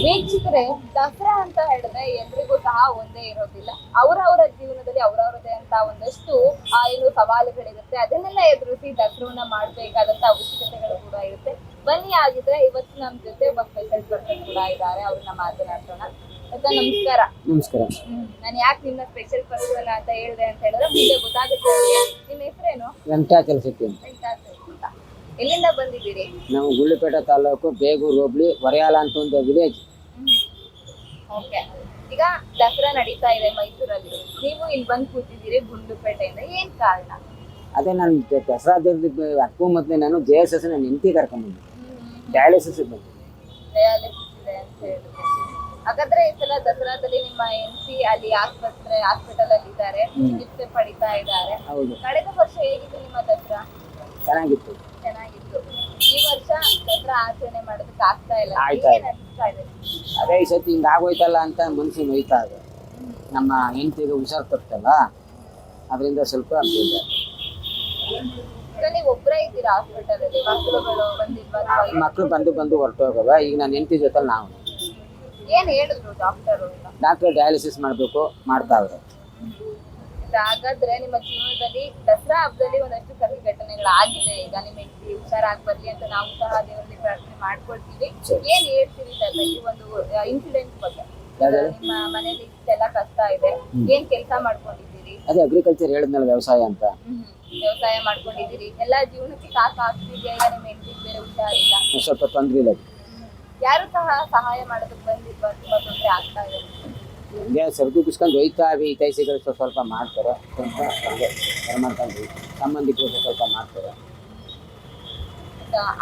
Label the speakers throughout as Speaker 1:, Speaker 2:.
Speaker 1: ವೀಕ್ಷಕರೇ ದಸರಾ ಅಂತ ಹೇಳಿದ್ರೆ ಎಲ್ರಿಗೂ ಸಹ ಒಂದೇ ಇರೋದಿಲ್ಲ. ಅವರವರ ಜೀವನದಲ್ಲಿ ಅವರವರದೇ ಅಂತ ಒಂದಷ್ಟು ಆ, ಏನು ಸವಾಲುಗಳಿರುತ್ತೆ. ಅದನ್ನೆಲ್ಲ ಎದುರಿಸಿ ದಸರಾವನ್ನ ಮಾಡಬೇಕಾದಂತ ಅವಶ್ಯಕತೆಗಳು ಕೂಡ ಇರುತ್ತೆ. ಬನ್ನಿ ಆಗಿದ್ರೆ ಇವತ್ತು ನಮ್ ಜೊತೆ ಒಬ್ಬ ಸ್ಪೆಷಲ್ ಪರ್ಸನ್ ಕೂಡ ಇದ್ದಾರೆ. ಅವ್ರನ್ನ ಮಾತನಾಡೋಣ ಅಕ್ಕ ನಮಸ್ಕಾರ.
Speaker 2: ನಮಸ್ಕಾರ.
Speaker 1: ನಾನು ಯಾಕೆ ನಿನ್ನ ಸ್ಪೆಷಲ್ ಪರ್ಸನ್ ಅಂತ ಹೇಳಿದೆ ಅಂತ ಹೇಳಿದ್ರೆ ಮುಂದೆ ಗೊತ್ತಾಗುತ್ತೆ. ನಿಮ್ಮ ಹೆಸರೇನು?
Speaker 2: ವೆಂಕಟಾ ಅಂತ.
Speaker 1: ಎಲ್ಲಿಂದ ಬಂದಿದ್ದೀರಿ?
Speaker 2: ನಾವು ಗುಳ್ಳಿಪೇಟೆ ತಾಲೂಕು ಬೇಗೂರು ಹೋಬ್ಳಿ ವರೆಯಾಲ ಅಂತ ಒಂದು ವಿಲೇಜ್.
Speaker 1: ಓಕೆ. ಈಗ ದಸರಾ ನಡೀತಾ ಇದೆ ಮೈಸೂರಲ್ಲಿ. ನೀವು ಇಲ್ಲಿ ಬಂದು ಕೂತಿದ್ದೀರಿ ಗುಂಡ್ಲುಪೇಟೆಯಿಂದ ಏನ್ ಕಾರಣ?
Speaker 2: ಅದೇ ನಾನು ದಸರಾ ಅದಕ್ಕೂ ಮೊದಲೇ ನಾನು ಜೆ ಎಸ್ ಎಸ್ ನನ್ನ ಹೆಂಡತಿ ಕರ್ಕೊಂಬಂದೆ. ಡಯಾಲಿಸಿಸ್ ಬಂದೆ
Speaker 1: ಡಯಾಲಿಸಿಸ್ ಇದೆ ಅಂತ ಹೇಳಿದ್ರೆ. ಹಾಗಾದ್ರೆ ಈ ಸಲ ದಸರಾದಲ್ಲಿ ನಿಮ್ಮ ಹೆಂಡತಿ ಅಲ್ಲಿ ಆಸ್ಪತ್ರೆ ಹಾಸ್ಪಿಟಲ್ ಅಲ್ಲಿ ಇದ್ದಾರೆ. ಚಿಕಿತ್ಸೆ ಪಡಿತಾ ಇದ್ದಾರೆ.
Speaker 2: ಹೌದು.
Speaker 1: ಕಳೆದ ವರ್ಷ ಹೇಗಿತ್ತು ನಿಮ್ಮ ದಸರಾ?
Speaker 2: ಚೆನ್ನಾಗಿತ್ತು.
Speaker 1: ಈ ವರ್ಷ ದಸರಾ ಆಚರಣೆ ಮಾಡೋದಕ್ಕೆ ಆಗ್ತಾ ಇಲ್ಲ.
Speaker 2: ಆಯ್ತಾ
Speaker 1: ಏನ್ ಅನಿಸ್ತಾ ಇದೆ
Speaker 2: ಅದೇ ಈ ಸತಿ ಹಿಂಗೆ ಆಗೋಯ್ತಲ್ಲ ಅಂತ ಮನಸ್ಸು ನೋಯ್ತಾ ಇದೆ. ನಮ್ಮ ಹೆಂಡತಿಗೆ ಹುಷಾರು ತಪ್ಪಲ್ಲ ಅದರಿಂದ ಸ್ವಲ್ಪ ಬೇಜಾರು.
Speaker 1: ಈಗ ನೀವು ಒಬ್ಬರೇ ಇದ್ದೀರಾ ಹಾಸ್ಪಿಟಲ್ ಅಲ್ಲಿ? ಮಕ್ಕಳುಗಳು ಬಂದಿಲ್ವಾ? ಅಥವಾ
Speaker 2: ಮಕ್ಕಳು ಬಂದು ಬಂದು ಹೊರಟೋಗವ. ಈಗ ನನ್ನ ಹೆಂಡತಿ ಜೊತೆ ನಾವು.
Speaker 1: ಏನ್ ಹೇಳಿದ್ರು ಡಾಕ್ಟರ್
Speaker 2: ಡಾಕ್ಟರ್ ಡಯಾಲಿಸಿಸ್ ಮಾಡಬೇಕು ಮಾಡ್ತಾವ್ರೆ
Speaker 1: ಹಾಗಾದ್ರೆ ನಿಮ್ಮ ಜೀವನದಲ್ಲಿ ದಸರಾ ಹಬ್ಬದಲ್ಲಿ ಒಂದಷ್ಟು ಕಹಿ ಘಟನೆಗಳಾಗಿದೆ ಈಗ ನಿಮ್ಮ ಹೆಂಡತಿ ಹುಷಾರಾಗಿ ಬರ್ಲಿ ಅಂತ ನಾವು ಸಹ ದೇವರಲ್ಲಿ ಪ್ರಾರ್ಥನೆ ಮಾಡ್ಕೊಳ್ತೀವಿ. ಏನ್ ಹೇಳ್ತೀರಿ ಸರ್ ಈ ಒಂದು ಇನ್ಸಿಡೆಂಟ್ ಬಗ್ಗೆ? ನಿಮ್ಮ ಮನೇಲಿ ಇಷ್ಟೆಲ್ಲ ಕಷ್ಟ ಇದೆ. ಏನ್ ಕೆಲಸ ಮಾಡ್ಕೊಂಡಿದ್ದೀರಿ?
Speaker 2: ಅದೇ ಅಗ್ರಿಕಲ್ಚರ್ ಹೇಳಿದ್ಮೇಲೆ ವ್ಯವಸಾಯ ಅಂತ.
Speaker 1: ವ್ಯವಸಾಯ ಮಾಡ್ಕೊಂಡಿದ್ದೀರಿ. ಎಲ್ಲಾ ಜೀವನಕ್ಕೆ ಕಾಸು ಆಗ್ತಿದೆಯಾ? ಈಗ ನಿಮ್ಮ ಹೆಂಡತಿ ಬೇರೆ ಹುಷಾರಿಲ್ಲ.
Speaker 2: ಸ್ವಲ್ಪ ತೊಂದ್ರೆ ಇಲ್ಲ
Speaker 1: ಯಾರು ಸಹ ಸಹಾಯ ಮಾಡೋದಕ್ಕೆ ಬಂದಿಲ್ವಾ ತುಂಬಾ ತೊಂದರೆ ಆಗ್ತಾ ಇದೆ?
Speaker 2: ಹಂಗೆ ಸರಕು ಕಿಸ್ಕೊಂಡು ಹೋಯ್ತಾವಿ ಹಿತೈಸಿಗಳು ಸ್ವಲ್ಪ ಸ್ವಲ್ಪ ಮಾಡ್ತಾರೆ. ಸ್ವಲ್ಪ ಹಂಗೆ ಮಾಡ್ಕೊಂಡು ಸಂಬಂಧಿಕರು ಸ್ವಲ್ಪ ಮಾಡ್ತಾರೆ.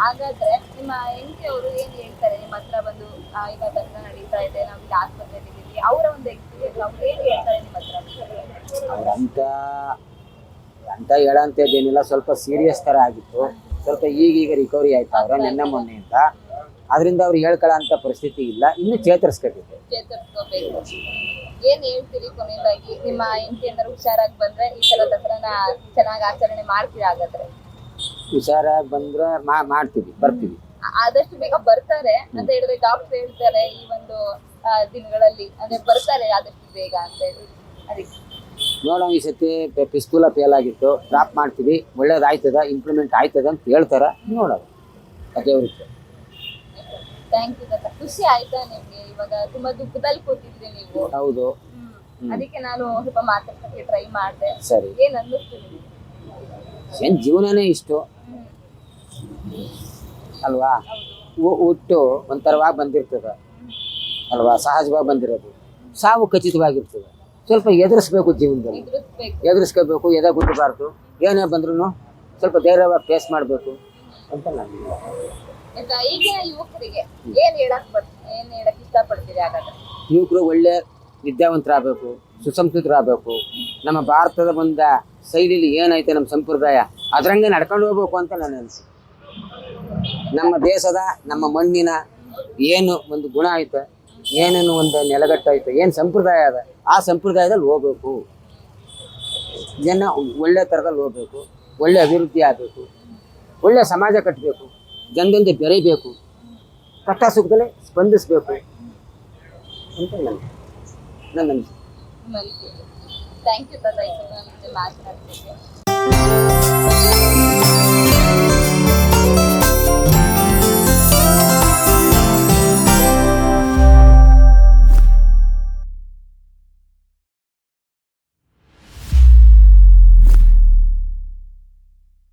Speaker 1: ಹಾಗಾದ್ರೆ ನಿಮ್ಮ ಹೆಂಡತಿ ಅವರು ಏನ್ ಹೇಳ್ತಾರೆ? ನಿಮ್ಮ ಹತ್ರ ಬಂದು ಈಗ ದಸರಾ ನಡೀತಾ ಇದೆ. ನಾವು ಇಲ್ಲಿ ಆಸ್ಪತ್ರೆಯಲ್ಲಿ ಇದ್ದೀವಿ ಅವರ ಒಂದು ಎಕ್ಸ್ಪೀರಿಯನ್ಸ್ ಅವ್ರು ಏನ್ ಹೇಳ್ತಾರೆ ನಿಮ್ಮ ಹತ್ರ?
Speaker 2: ಅವ್ರಂತ ಅಂತ ಹೇಳೋಂಥದ್ದೇನಿಲ್ಲ. ಸ್ವಲ್ಪ ಸೀರಿಯಸ್ ಥರ ಆಗಿತ್ತು. ಸ್ವಲ್ಪ ಈಗೀಗ ರಿಕವರಿ ಆಯ್ತು ಅವ್ರ ನಿನ್ನೆ ಮೊನ್ನೆಯಿಂದ. ಅದರಿಂದ ಅವ್ರು ಹೇಳ್ಕೊಳ್ಳೋ ಅಂತ ಪರಿಸ್ಥಿತಿ ಇಲ್ಲ. ಇನ್ನು ಚೇತರಿಸ್ಕೋಬೇಕು.
Speaker 1: ಚೇತರಿಸ್ಕೋಬೇಕು. ಏನ್ ಹೇಳ್ತೀರಿ ಕೊನೆಯದಾಗಿ? ನಿಮ್ಮ ಹೆಂಡತಿ ಏನಾದ್ರು ಹುಷಾರಾಗಿ ಬಂದ್ರೆ ಈ ಸಲ ದಸರಾನ ಚೆನ್ನಾಗಿ ಆಚರಣೆ ಮಾಡ್ತೀರಾ ಹಾಗಾದ್ರೆ?
Speaker 2: ಹುಷಾರಾಗಿ ಬಂದ್ರೆ ಮಾ ಮಾಡ್ತೀವಿ ಬರ್ತೀವಿ.
Speaker 1: ಆದಷ್ಟು ಬೇಗ ಬರ್ತಾರೆ. ಅಂತ ಹೇಳಿದ್ರೆ ಡಾಕ್ಟರ್ ಹೇಳ್ತಾರೆ ಈ ಒಂದು ಆ, ದಿನಗಳಲ್ಲಿ. ಅಂದ್ರೆ ಬರ್ತಾರೆ ಆದಷ್ಟು ಬೇಗ ಅಂತ ಹೇಳಿ. ಅದಕ್ಕೆ
Speaker 2: ನೋಡೋಣ ಈ ಸತಿ ಪಿಸ್ತೂಲ ಫೇಲ್ ಆಗಿತ್ತು. ಡ್ರಾಪ್ ಮಾಡ್ತೀವಿ. ಒಳ್ಳೇದಾಯ್ತದ ಇಂಪ್ಲಿಮೆಂಟ್ ಆಯ್ತದ ಅಂತ ಹೇಳ್ತಾರೆ. ನೋಡೋದು ಅದೇ ಅವ್ರಿಗೆ.
Speaker 1: ಯು ತಾತ. ಖುಷಿ ಆಯ್ತಾ ನಿಮ್ಗೆ? ಇವಾಗ ತುಂಬಾ ದುಃಖದಲ್ಲಿ ಕೂತಿದ್ರಿ ನೀವು.
Speaker 2: ಹೌದು.
Speaker 1: ಅದಕ್ಕೆ ನಾನು ಸ್ವಲ್ಪ ಮಾತಾಡ್ಸಕ್ಕೆ ಟ್ರೈ ಮಾಡಿದೆ.
Speaker 2: ಸರಿ.
Speaker 1: ಏನ್ ಅನ್ನಿಸ್ತು ನಿಮ್ಗೆ?
Speaker 2: ಏನು ಜೀವನನೇ ಇಷ್ಟು. ಅಲ್ವಾ? ಹುಟ್ಟು ಒಂಥರವಾಗಿ ಬಂದಿರ್ತದೆ. ಅಲ್ವಾ? ಸಹಜವಾಗಿ ಬಂದಿರೋದು. ಸಾವು ಖಚಿತವಾಗಿರ್ತದೆ. ಸ್ವಲ್ಪ ಎದುರಿಸ್ಬೇಕು ಜೀವನದಲ್ಲಿ. ಎದುರಿಸ್ಕೋಬೇಕು ಎದೆ ಗುಟ್ಟಬಾರ್ದು ಏನೇ ಬಂದ್ರೂ ಸ್ವಲ್ಪ ಧೈರ್ಯವಾಗಿ ಫೇಸ್ ಮಾಡಬೇಕು. ಅಂತ ನಾನು
Speaker 1: ಯುವಕರಿಗೆ ಏನ್ ಇಷ್ಟಪಡ್ತೀರಿ
Speaker 2: ಯುವಕರು ಒಳ್ಳೆ ವಿದ್ಯಾವಂತರಾಗಬೇಕು, ಸುಸಂಸ್ಕೃತರಾಗಬೇಕು. ನಮ್ಮ ಭಾರತದ ಒಂದು ಶೈಲಿಲಿ ಏನೈತೆ ನಮ್ಮ ಸಂಪ್ರದಾಯ, ಅದರಂಗೆ ನಡ್ಕೊಂಡು ಹೋಗ್ಬೇಕು ಅಂತ ನನ್ನ ಅನಿಸಿ ನಮ್ಮ ದೇಶದ, ನಮ್ಮ ಮಣ್ಣಿನ ಏನು ಒಂದು ಗುಣ ಐತೆ, ಏನೇನು ಒಂದು ನೆಲಗಟ್ಟು ಐತೆ, ಏನು ಸಂಪ್ರದಾಯ ಅದ, ಆ ಸಂಪ್ರದಾಯದಲ್ಲಿ ಹೋಗ್ಬೇಕು. ಜನ ಒಳ್ಳೆ ಥರದಲ್ಲಿ ಹೋಗ್ಬೇಕು, ಒಳ್ಳೆ ಅಭಿವೃದ್ಧಿ ಆಗಬೇಕು, ಒಳ್ಳೆ ಸಮಾಜ ಕಟ್ಟಬೇಕು ಜನದಿಂದ ಬೆರೆಯಬೇಕು ಕಷ್ಟ ಸುಖದಲ್ಲಿ ಸ್ಪಂದಿಸಬೇಕು. ಅಂತ ನನ್ನ ನನ್ನ ಅನಿಸಿಕೆ
Speaker 1: ಥ್ಯಾಂಕ್ ಯು ತಾತ